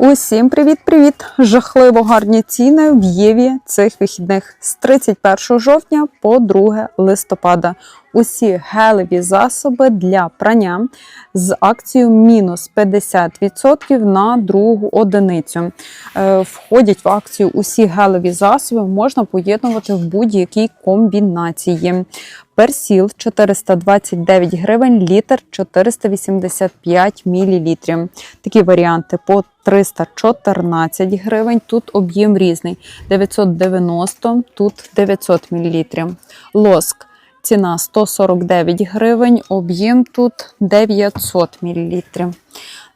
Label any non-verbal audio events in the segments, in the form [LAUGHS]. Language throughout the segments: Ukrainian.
Усім привіт-привіт! Жахливо гарні ціни в Єві цих вихідних з 31 жовтня по 2 листопада. Усі гелеві засоби для прання з акцією мінус 50% на другу одиницю. Е, Входять в акцію усі гелеві засоби, можна поєднувати в будь-якій комбінації. Персіл 429 гривень, літр 485 мл. Такі варіанти по 314 гривень. Тут об'єм різний. 990, тут 900 мл. Лоск. Ціна 149 гривень, об'єм тут 900 мл.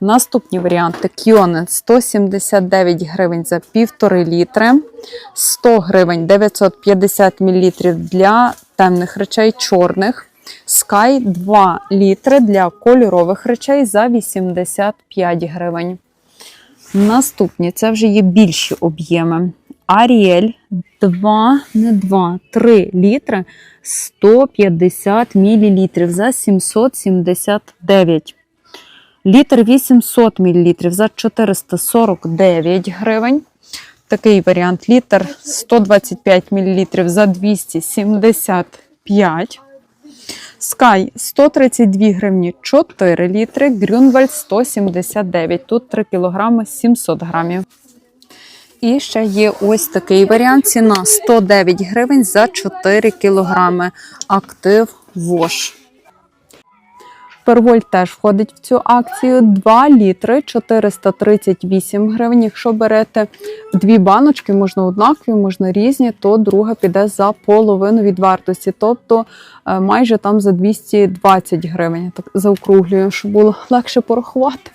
Наступні варіанти Кіонен 179 гривень за 1,5 літри, 100 гривень 950 мл для темних речей чорних. Sky 2 літри для кольорових речей за 85 гривень. Наступні це вже є більші об'єми. Аріель 2, не 2, 3 літри 150 мл за 779. Літр 800 мл за 449 гривень. Такий варіант літр 125 мл за 275. Sky 132 гривні 4 літри. Грюнвальд 179. Тут 3 кг 700 грамів. І ще є ось такий варіант. Ціна 109 гривень за 4 кг. Актив Вош. Перволь теж входить в цю акцію 2 літри 438 гривень. Якщо берете дві баночки, можна однакові, можна різні, то друга піде за половину від вартості, тобто е, майже там за 220 гривень. Так заокруглюю, щоб було легше порахувати.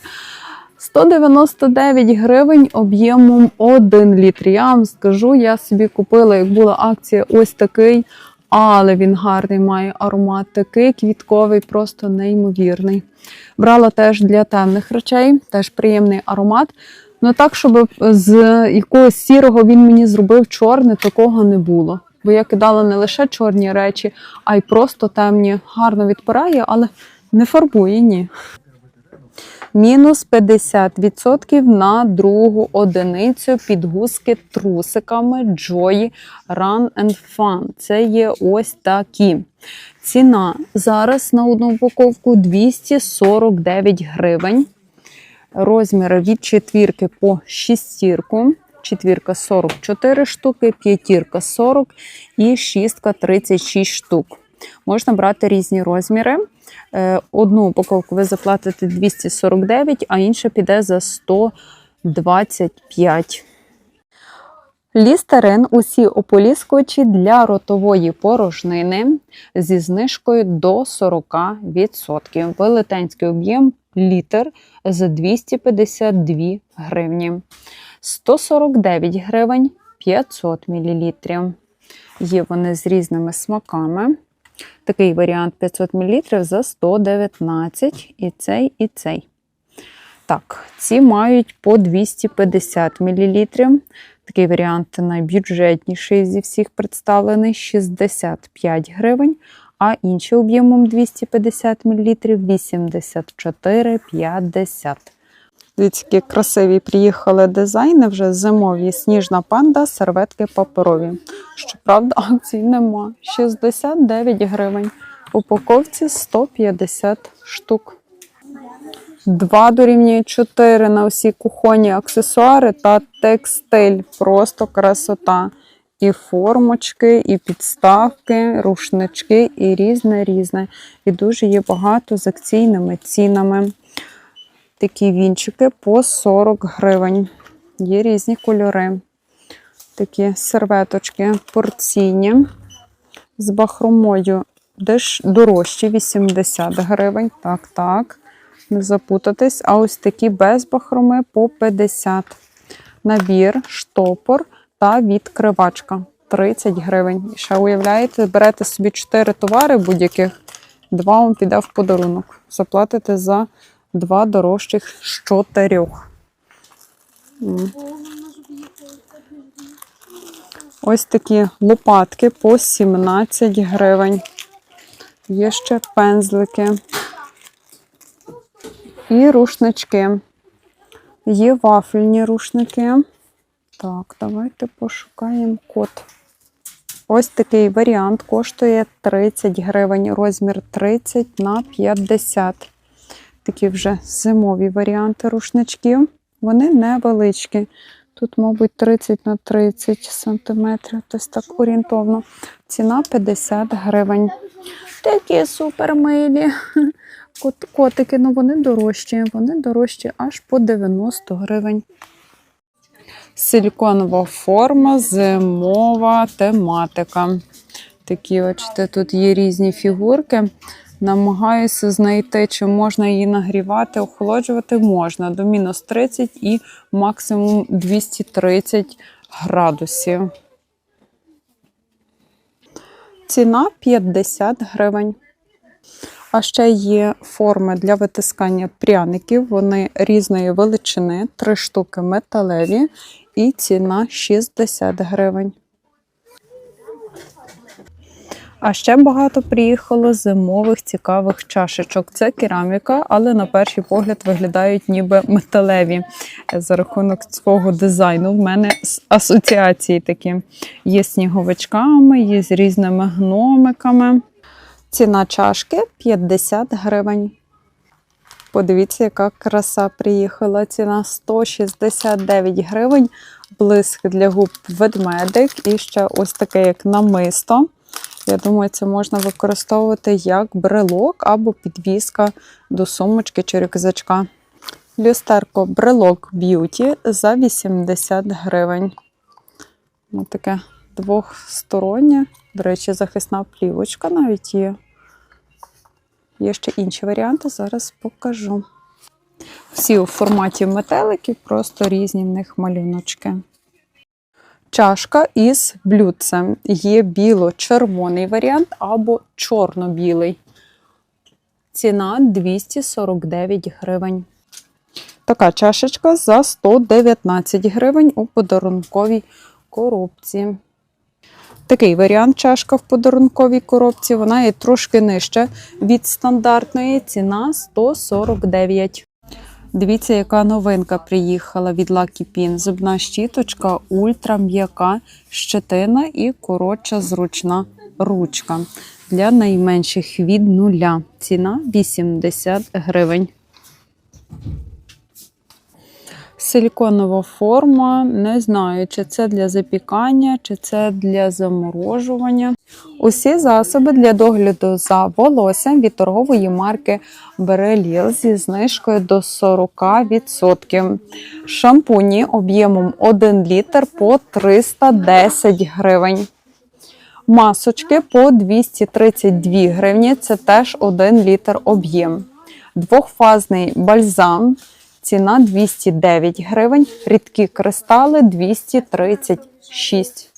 199 гривень об'ємом 1 літр. Я вам скажу, я собі купила, як була акція, ось такий, але він гарний має аромат, такий квітковий, просто неймовірний. Брала теж для темних речей, теж приємний аромат. Ну так, щоб з якогось сірого він мені зробив чорне, такого не було. Бо я кидала не лише чорні речі, а й просто темні. Гарно відпирає, але не фарбує, ні. Мінус 50% на другу одиницю підгузки трусиками Joy Run and Fun. Це є ось такі. Ціна зараз на одну упаковку 249 гривень. Розміри від четвірки по шістірку. Четвірка 44 штуки, п'ятірка 40 і шістка 36 штук. Можна брати різні розміри. Е, Одну упаковку ви заплатите 249, а інша піде за 125. Лістерин усі ополіскувачі для ротової порожнини зі знижкою до 40%. Велетенський об'єм літр за 252 гривні. 149 гривень 500 мл. Є вони з різними смаками. Такий варіант 500 мл за 119 і цей, і цей. Так, ці мають по 250 мл. Такий варіант найбюджетніший зі всіх представлений 65 гривень, а інший об'ємом 250 мл 84,50. Дивіться, які красиві приїхали дизайни вже зимові сніжна панда, серветки паперові. Щоправда, [LAUGHS] акцій нема. 69 гривень. Упаковці 150 штук. 2 дорівнює 4 на всі кухонні аксесуари та текстиль. Просто красота. І формочки, і підставки, рушнички, і різне різне. І дуже є багато з акційними цінами. Такі вінчики по 40 гривень. Є різні кольори. Такі серветочки порційні. З бахромою деш дорожчі 80 гривень. Так, так. Не запутатись. А ось такі без бахроми по 50. Набір, штопор та відкривачка 30 гривень. І ще уявляєте, берете собі 4 товари будь-яких, два вам піде в подарунок. Заплатите за два дорожчих з чотирьох. Ось такі лопатки по 17 гривень. Є ще пензлики і рушнички. Є вафельні рушники. Так, давайте пошукаємо код. Ось такий варіант коштує 30 гривень, розмір 30 на 50. Такі вже зимові варіанти рушничків. Вони невеличкі. Тут, мабуть, 30 на 30 сантиметрів, тобто так орієнтовно. Ціна 50 гривень. Такі супермилі. [LAUGHS] Кот- Котики, ну вони дорожчі. Вони дорожчі аж по 90 гривень. Силіконова форма, зимова тематика. Такі, бачите, тут є різні фігурки. Намагаюся знайти, чи можна її нагрівати, охолоджувати можна до мінус 30 і максимум 230 градусів. Ціна 50 гривень. А ще є форми для витискання пряників. Вони різної величини, три штуки металеві, і ціна 60 гривень. А ще багато приїхало зимових цікавих чашечок. Це кераміка, але на перший погляд виглядають ніби металеві. За рахунок свого дизайну. В мене асоціації такі. Є сніговичками, є з різними гномиками. Ціна чашки 50 гривень. Подивіться, яка краса приїхала. Ціна 169 гривень. Блиск для губ ведмедик і ще ось таке, як намисто. Я думаю, це можна використовувати як брелок або підвіска до сумочки чи рюкзачка. Люстерко брелок б'юті за 80 гривень. Ось таке двохстороннє. До речі, захисна плівочка навіть є. Є ще інші варіанти, зараз покажу. Всі у форматі метеликів, просто різні в них малюночки. Чашка із блюдцем. Є біло-червоний варіант або чорно-білий. Ціна 249 гривень. Така чашечка за 119 гривень у подарунковій коробці. Такий варіант чашка в подарунковій коробці. Вона є трошки нижча від стандартної. Ціна 149. Дивіться, яка новинка приїхала від Lucky Pin. Зубна щіточка, ультрам'яка щетина і коротша зручна ручка для найменших від нуля. Ціна 80 гривень. Силіконова форма. Не знаю, чи це для запікання, чи це для заморожування. Усі засоби для догляду за волоссям від торгової марки Береліл зі знижкою до 40%. Шампуні об'ємом 1 літр по 310 гривень. Масочки по 232 гривні. Це теж 1 літр об'єм. Двохфазний бальзам. Ціна 209 гривень. Рідкі кристали 236.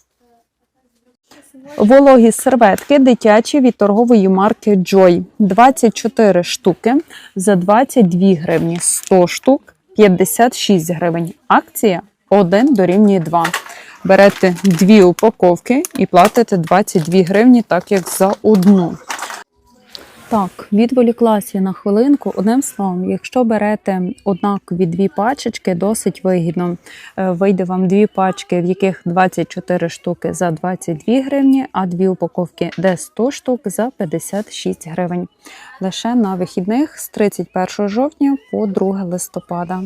Вологі серветки дитячі від торгової марки Joy. 24 штуки за 22 гривні. 100 штук 56 гривень. Акція 1 дорівнює 2. Берете дві упаковки і платите 22 гривні, так як за одну. Так, відволіклася на хвилинку. Одним словом, якщо берете однакові дві пачечки, досить вигідно. Е, Вийде вам дві пачки, в яких 24 штуки за 22 гривні, а дві упаковки, де 100 штук за 56 гривень. Лише на вихідних з 31 жовтня по 2 листопада.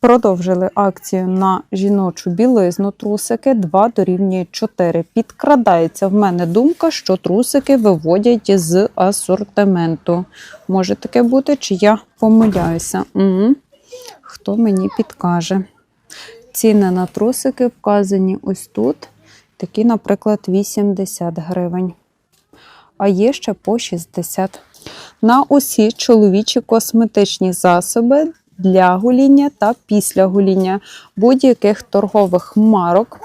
Продовжили акцію на жіночу білизну трусики 2 дорівнює 4. Підкрадається в мене думка, що трусики виводять з асортименту. Може таке бути, чи я помиляюся? Угу. Хто мені підкаже? Ціни на трусики вказані ось тут. Такі, наприклад, 80 гривень. А є ще по 60. На усі чоловічі косметичні засоби для гоління та після гоління будь-яких торгових марок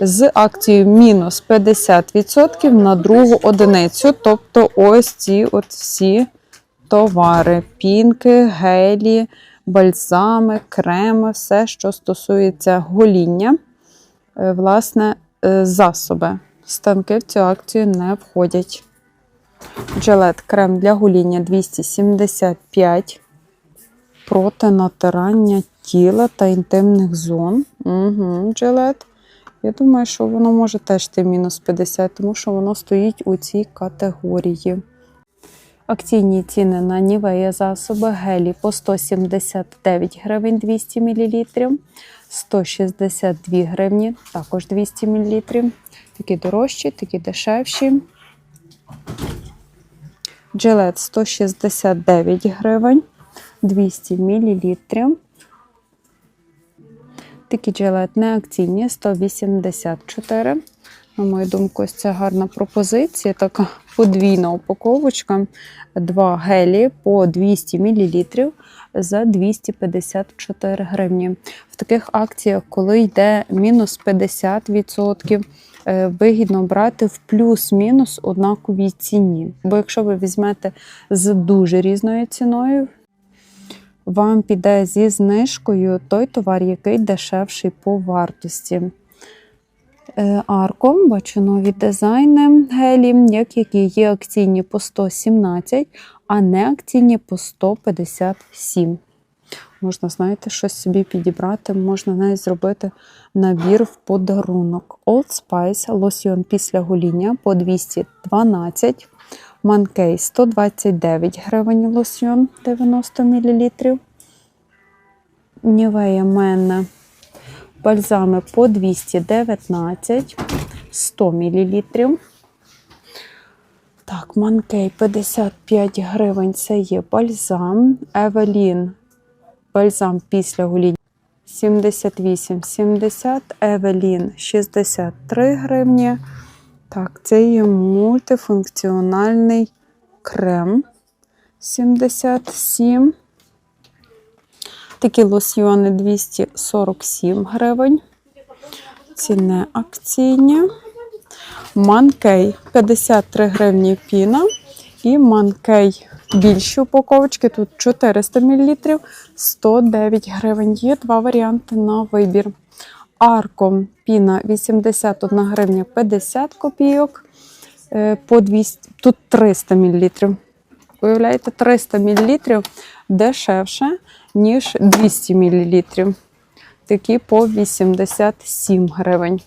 з акцією мінус 50% на другу одиницю. Тобто ось ці от всі товари: пінки, гелі, бальзами, креми, все, що стосується гоління, е, власне, е, засоби. Станки в цю акцію не входять. Джилет крем для гоління 275. Проти натирання тіла та інтимних зон. Угу, джилет. Я думаю, що воно може теж йти мінус 50, тому що воно стоїть у цій категорії. Акційні ціни на Нівея засоби гелі по 179 гривень 200 мл, 162 гривні, також 200 мл. Такі дорожчі, такі дешевші. Джилет 169 гривень 200 мл. Такі джилет не акційні 184. На мою думку, ось це гарна пропозиція. Така подвійна упаковочка. Два гелі по 200 мл за 254 гривні. В таких акціях, коли йде мінус 50%, е, вигідно брати в плюс-мінус однаковій ціні. Бо якщо ви візьмете з дуже різною ціною, вам піде зі знижкою той товар, який дешевший по вартості. Е, Арком бачу нові дизайни гелі, як які є акційні по 117, а не акційні по 157. Можна, знаєте, щось собі підібрати, можна навіть зробити набір в подарунок. Old Spice лосьйон після гоління по 212, Манкей 129 гривень лосьйон 90 мл. Нівея Менна бальзами по 219, 100 мл. Так, Манкей 55 гривень це є бальзам. Евелін бальзам після гоління 78, 70, Евелін 63 гривні. Так, це є мультифункціональний крем 77. Такі лосьйони 247 гривень. Ці не акційні. Манкей 53 гривні піна. І манкей більші упаковочки. Тут 400 мл, 109 гривень. Є два варіанти на вибір. Арком піна 81 гривня 50 копійок. Е, По 200, тут 300 мл. Уявляєте, 300 мл дешевше, ніж 200 мл. Такі по 87 гривень.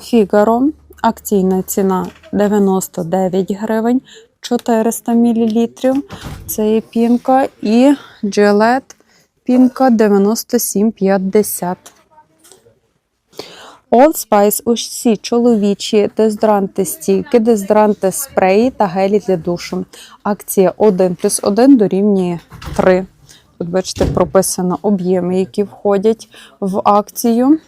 Фігаро. Акційна ціна 99 гривень, 400 мл. Це є пінка. І Gillette пінка 97,50. Old Spice усі чоловічі дезодоранти стійки, дезодоранти спреї та гелі для душу. Акція 1 плюс 1 дорівнює 3. Тут, бачите, прописано об'єми, які входять в акцію.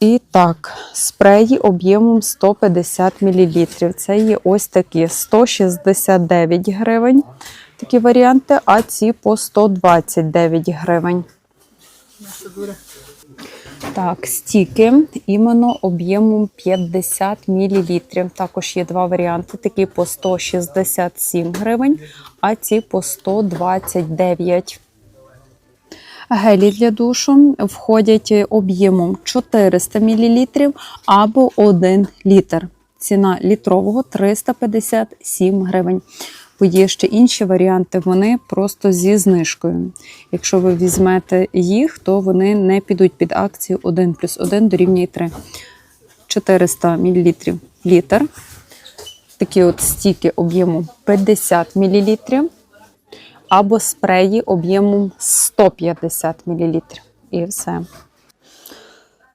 І так, спреї об'ємом 150 мл. Це є ось такі 169 гривень. Такі варіанти, а ці по 129 гривень. Так, стіки іменно об'ємом 50 мл. Також є два варіанти: такі по 167 гривень, а ці по 129. Гелі для душу входять об'ємом 400 мл або 1 літр. Ціна літрового 357 гривень. Бо є ще інші варіанти, вони просто зі знижкою. Якщо ви візьмете їх, то вони не підуть під акцію 1 плюс 1 дорівнює 3. 400 мл літр. Такі от стіки об'єму 50 мл. Або спреї об'ємом 150 мл. І все.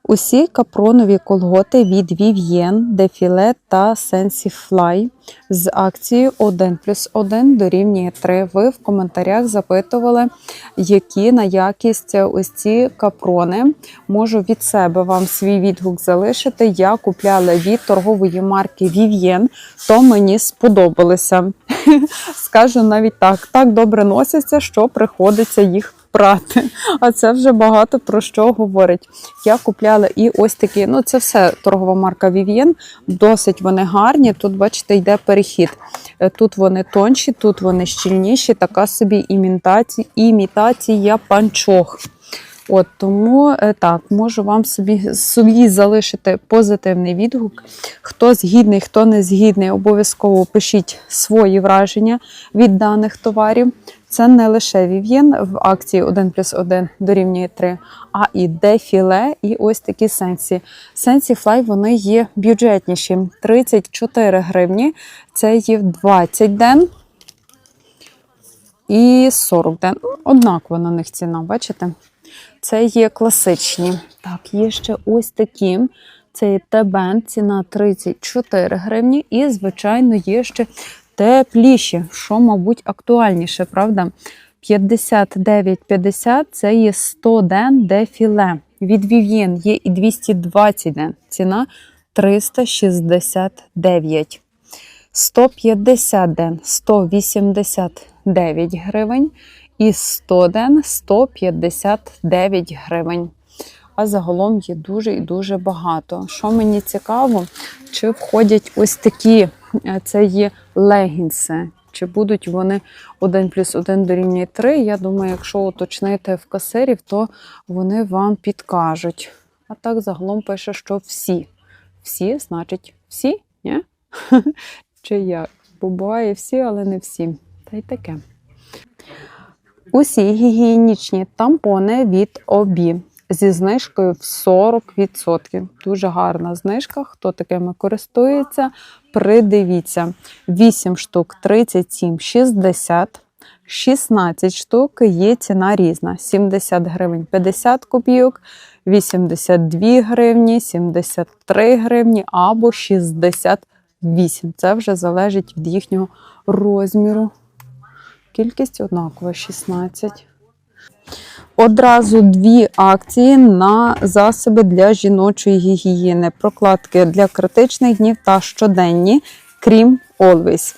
Усі капронові колготи від Vivien, Defile та Sensifly з акцією 1 плюс 1 дорівнює 3. Ви в коментарях запитували, які на якість ось ці капрони. Можу від себе вам свій відгук залишити. Я купляла від торгової марки Vivien, то мені сподобалося. [LAUGHS] Скажу навіть так, так добре носяться, що приходиться їх прати. А це вже багато про що говорить. Я купляла і ось такі, ну це все торгова марка Vivien, досить вони гарні. Тут, бачите, йде перехід. Е, Тут вони тонші, тут вони щільніші, така собі імітація, імітація панчох. От тому е, так, можу вам собі, собі залишити позитивний відгук. Хто згідний, хто не згідний, обов'язково пишіть свої враження від даних товарів. Це не лише Вів'єн в акції 1 плюс 1 дорівнює 3, а і дефіле, і ось такі сенсі. Сенсі флай вони є бюджетніші. 34 гривні. Це є 20 ден і 40 ден. Однакова на них ціна, бачите? Це є класичні. Так, є ще ось такі. Це є Т-бенд, ціна 34 гривні. І, звичайно, є ще тепліші, що, мабуть, актуальніше, правда? 59,50 це є 100 ден дефіле. Від Vivien є і 220 ден. Ціна 369. 150 ден 189 гривень. І 100 ден 159 гривень. А загалом є дуже і дуже багато. Що мені цікаво, чи входять ось такі це є легінси. Чи будуть вони 1 плюс 1 дорівнює 3? Я думаю, якщо уточнити в касирів, то вони вам підкажуть. А так загалом пише, що всі. Всі, значить, всі? Ні? [LAUGHS] Чи як? Буває всі, але не всі. Та й таке. Усі гігієнічні тампони від обі зі знижкою в 40%. Дуже гарна знижка. Хто такими користується, придивіться. 8 штук 37,60. 16 штук є ціна різна: 70 гривень 50 копійок, 82 гривні, 73 гривні або 68. Це вже залежить від їхнього розміру. Кількість однакова 16. Одразу дві акції на засоби для жіночої гігієни. Прокладки для критичних днів та щоденні, крім Always.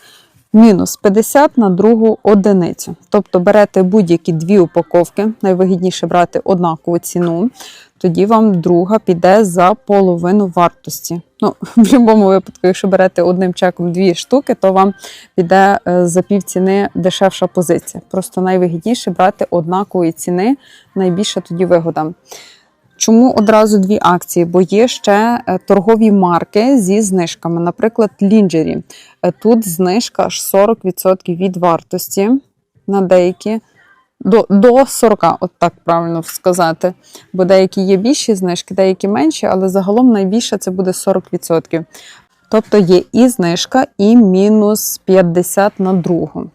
Мінус 50 на другу одиницю. Тобто берете будь-які дві упаковки, найвигідніше брати однакову ціну. Тоді вам друга піде за половину вартості. Ну, [LAUGHS] в будь-якому випадку, якщо берете одним чеком дві штуки, то вам піде е, за пів ціни дешевша позиція. Просто найвигідніше брати однакової ціни, найбільша тоді вигода. Чому одразу дві акції? Бо є ще е, торгові марки зі знижками. Наприклад, Лінджері. Тут знижка аж 40% від вартості на деякі. До, до 40, от так правильно сказати. Бо деякі є більші знижки, деякі менші, але загалом найбільше це буде 40%. Тобто є і знижка, і мінус 50 на другу.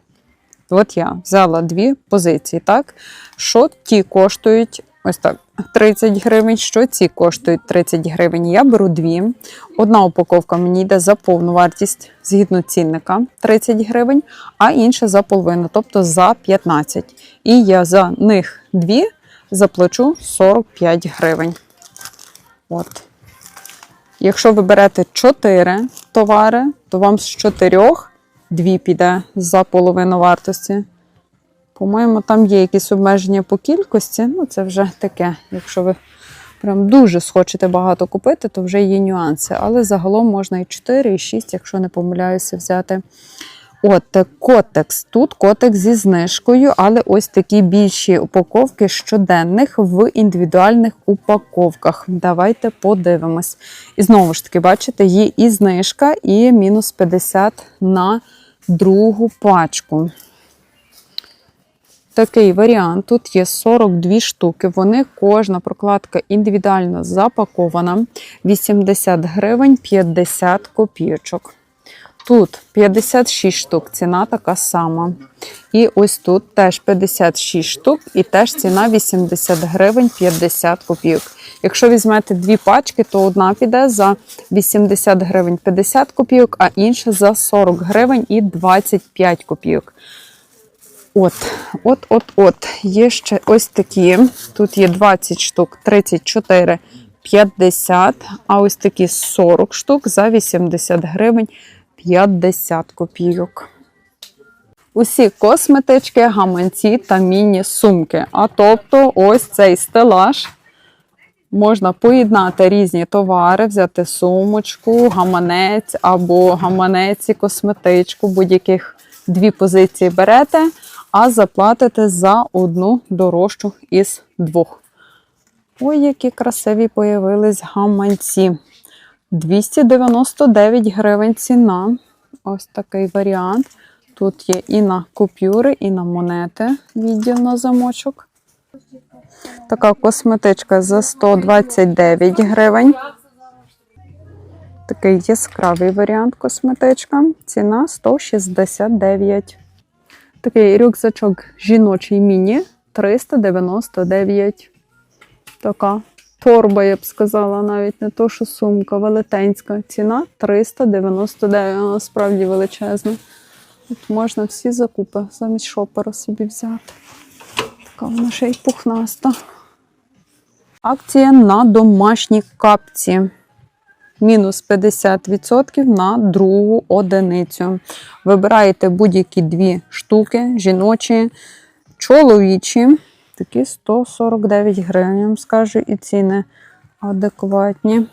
От я взяла дві позиції, так? Що ті коштують ось так 30 гривень, що ці коштують 30 гривень. Я беру дві. Одна упаковка мені йде за повну вартість згідно цінника 30 гривень, а інша за половину, тобто за 15. І я за них дві заплачу 45 гривень. От. Якщо ви берете 4 товари, то вам з 4 дві піде за половину вартості. По-моєму, там є якісь обмеження по кількості. Ну, це вже таке. Якщо ви прям дуже схочете багато купити, то вже є нюанси. Але загалом можна і 4, і 6, якщо не помиляюся, взяти. От, котекс. Тут котекс зі знижкою, але ось такі більші упаковки щоденних в індивідуальних упаковках. Давайте подивимось. І знову ж таки, бачите, є і знижка, і мінус 50 на другу пачку. Такий варіант. Тут є 42 штуки. Вони кожна прокладка індивідуально запакована. 80 гривень 50 копійочок. Тут 56 штук, ціна така сама. І ось тут теж 56 штук, і теж ціна 80 гривень 50 копійок. Якщо візьмете дві пачки, то одна піде за 80 гривень 50 копійок, а інша за 40 гривень і 25 копійок. От, от, от, от. Є ще ось такі. Тут є 20 штук, 34, 50, а ось такі 40 штук за 80 гривень 50 копійок. Усі косметички, гаманці та міні-сумки. А тобто, ось цей стелаж. Можна поєднати різні товари, взяти сумочку, гаманець або гаманець і косметичку, будь-яких дві позиції берете, а заплатите за одну дорожчу із двох. Ой, які красиві появились гаманці. 299 гривень ціна. Ось такий варіант. Тут є і на купюри, і на монети відділ на замочок. Така косметичка за 129 гривень. Такий яскравий варіант косметичка. Ціна 169. Такий рюкзачок жіночий міні 399. Така торба, я б сказала, навіть не то, що сумка, велетенська. Ціна 399, вона справді величезна. Тут можна всі закупи замість шопера собі взяти. Така вона ще й пухнаста. Акція на домашні капці. Мінус 50% на другу одиницю. Вибираєте будь-які дві штуки, жіночі, чоловічі. Такі 149 гривень, я вам скажу, і ціни адекватні.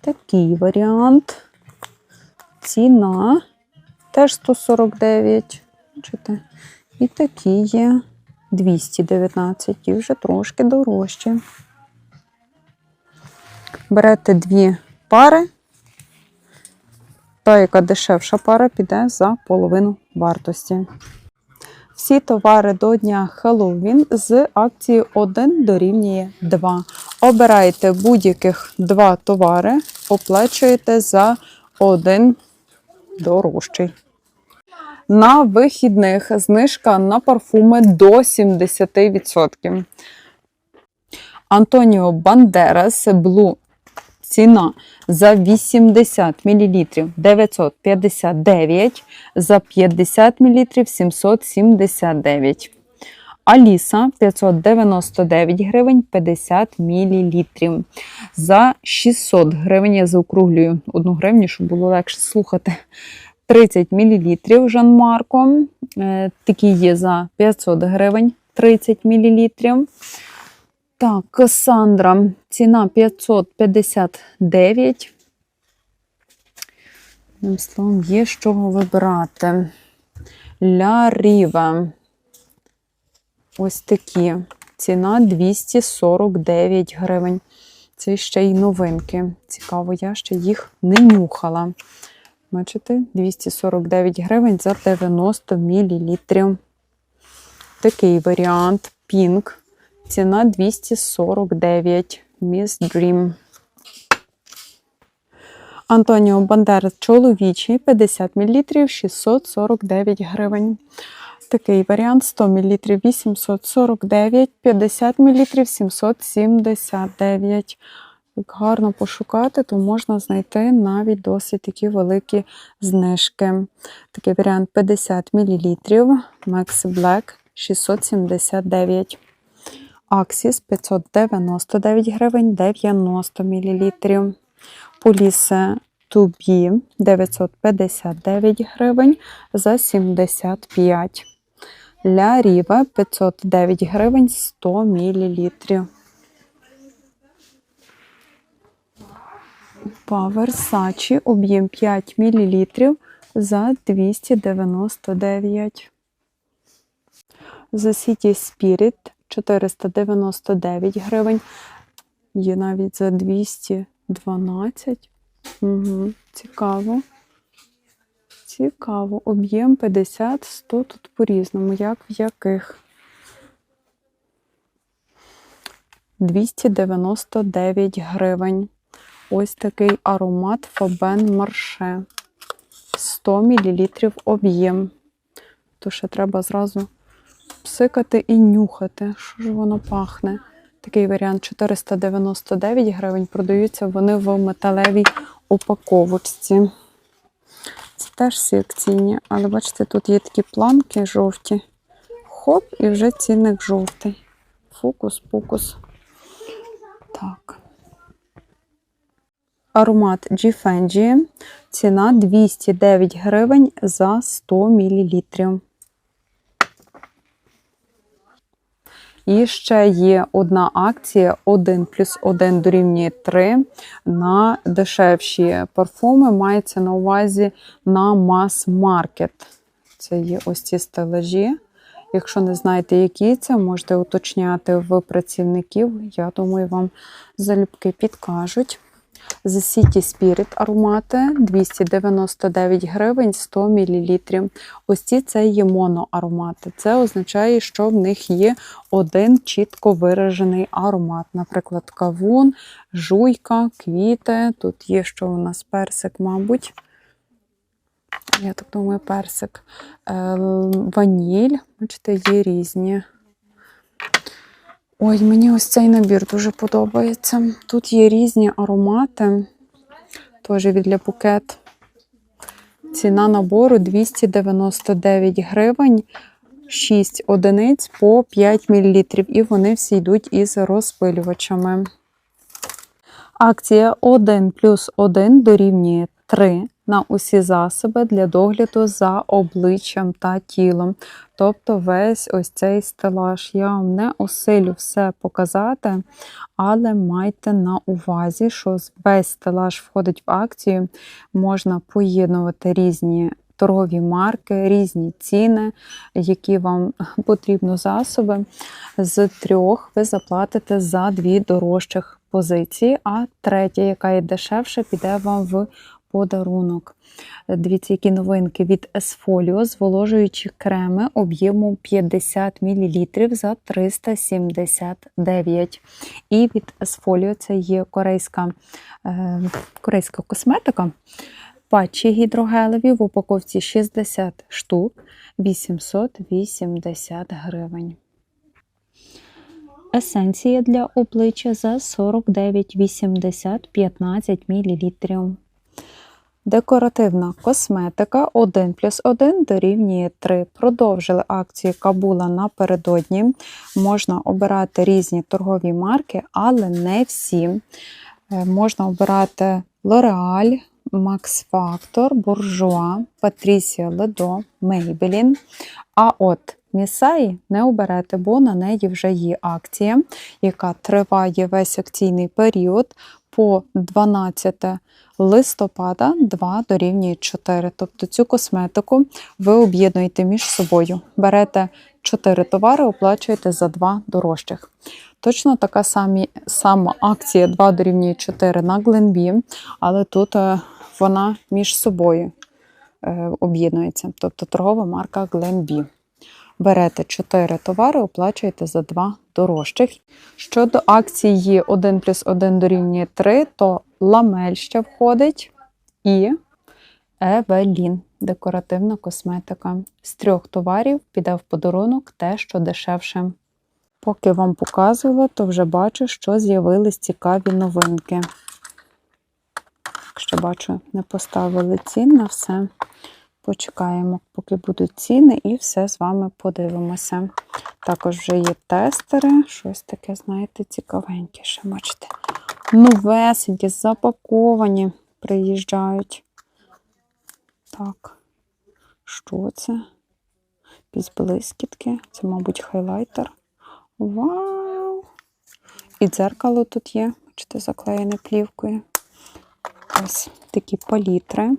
Такий варіант. Ціна теж 149. Бачите? І такі є 219, і вже трошки дорожчі. Берете дві пари. Та, яка дешевша пара, піде за половину вартості. Всі товари до дня Хеллоуін з акції 1 дорівнює 2. Обирайте будь-яких два товари, оплачуєте за один дорожчий. На вихідних знижка на парфуми до 70%. Антоніо Бандерас Блу ціна за 80 мл 959, за 50 мл 779. Аліса 599 гривень 50 мл. За 600 гривень я заокруглюю 1 гривню, щоб було легше слухати. 30 мл Жан Марко. Е, Такі є за 500 гривень 30 мл. Так, Касандра. Ціна 559. Одним словом, є з чого вибирати. Ля Ріва. Ось такі. Ціна 249 гривень. Це ще й новинки. Цікаво, я ще їх не нюхала. Бачите, 249 гривень за 90 мл. Такий варіант Pink. Ціна 249 Miss Dream. Антоніо Бандера чоловічий 50 мл 649 гривень. Такий варіант 100 мл 849, 50 мл 779. Як гарно пошукати, то можна знайти навіть досить такі великі знижки. Такий варіант 50 мл Max Black 679. Аксіс 599 гривень 90 мл. Полісе Тубі 959 гривень за 75. Ля Ріва 509 гривень 100 мл. Па Versace об'єм 5 мл за 299. The City Spirit 499 гривень. Є навіть за 212. Угу, цікаво. Цікаво. Об'єм 50, 100 тут по-різному. Як в яких? 299 гривень. Ось такий аромат Фабен Марше. 100 мл об'єм. То ще треба зразу псикати і нюхати. Що ж воно пахне? Такий варіант 499 гривень. Продаються вони в металевій упаковочці. Це теж секційні, але бачите, тут є такі планки жовті. Хоп, і вже цінник жовтий. Фокус, фокус. Так. Аромат Givenchy. Ціна 209 гривень за 100 мл. І ще є одна акція 1 плюс 1 дорівнює 3 на дешевші парфуми. Мається на увазі на мас-маркет. Це є ось ці стелажі. Якщо не знаєте, які це, можете уточняти в працівників. Я думаю, вам залюбки підкажуть. З City Spirit аромати 299 гривень 100 мл. Ось ці це є моноаромати. Це означає, що в них є один чітко виражений аромат. Наприклад, кавун, жуйка, квіти. Тут є що у нас персик, мабуть. Я так думаю, персик. Е, Ваніль. Бачите, є різні. Ой, мені ось цей набір дуже подобається. Тут є різні аромати, теж від Bouquet. Ціна набору 299 гривень, 6 одиниць по 5 мл. І вони всі йдуть із розпилювачами. Акція 1 плюс 1 дорівнює 3 на усі засоби для догляду за обличчям та тілом. Тобто весь ось цей стелаж. Я вам не осилю все показати, але майте на увазі, що весь стелаж входить в акцію. Можна поєднувати різні торгові марки, різні ціни, які вам потрібно засоби. З трьох ви заплатите за дві дорожчих позиції, а третя, яка є дешевша, піде вам в подарунок. Дивіться, які новинки від Esfolio, зволожуючі креми об'ємом 50 мл за 379. І від Esfolio це є корейська, е, корейська косметика. Патчі гідрогелеві в упаковці 60 штук 880 гривень. Есенція для обличчя за 49,80 15 мл. Декоративна косметика 1 плюс 1 дорівнює 3. Продовжили акцію, яка була напередодні. Можна обирати різні торгові марки, але не всі. Е, Можна обирати L'Oreal, Max Factor, Bourjois, Patricia Ledo, Maybelline. А от Місаї не оберете, бо на неї вже є акція, яка триває весь акційний період по 12 листопада 2 дорівнює 4. Тобто цю косметику ви об'єднуєте між собою. Берете 4 товари, оплачуєте за 2 дорожчих. Точно така самі, сама акція 2 дорівнює 4 на Glenbee, але тут е, вона між собою е, об'єднується. Тобто торгова марка Glenbee. Берете 4 товари, оплачуєте за 2 дорожчих. Щодо акції 1 плюс 1 дорівнює 3, то ламель ще входить і Евелін, декоративна косметика. З трьох товарів піде в подарунок те, що дешевше. Поки вам показувала, то вже бачу, що з'явились цікаві новинки. Якщо бачу, не поставили цін на все. Почекаємо, поки будуть ціни, і все з вами подивимося. Також вже є тестери, щось таке, знаєте, цікавеньке. Ще бачите. Новесенькі, запаковані, приїжджають. Так, що це? Якісь блискітки. Це, мабуть, хайлайтер. Вау! І дзеркало тут є, бачите, заклеєне плівкою. Ось такі палітри.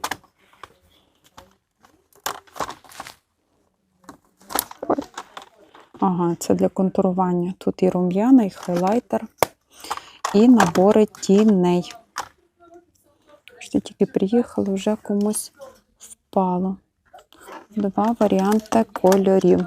Ага, це для контурування. Тут і рум'яна, і хайлайтер, і набори тіней. Що тільки приїхали, вже комусь впало. Два варіанти кольорів.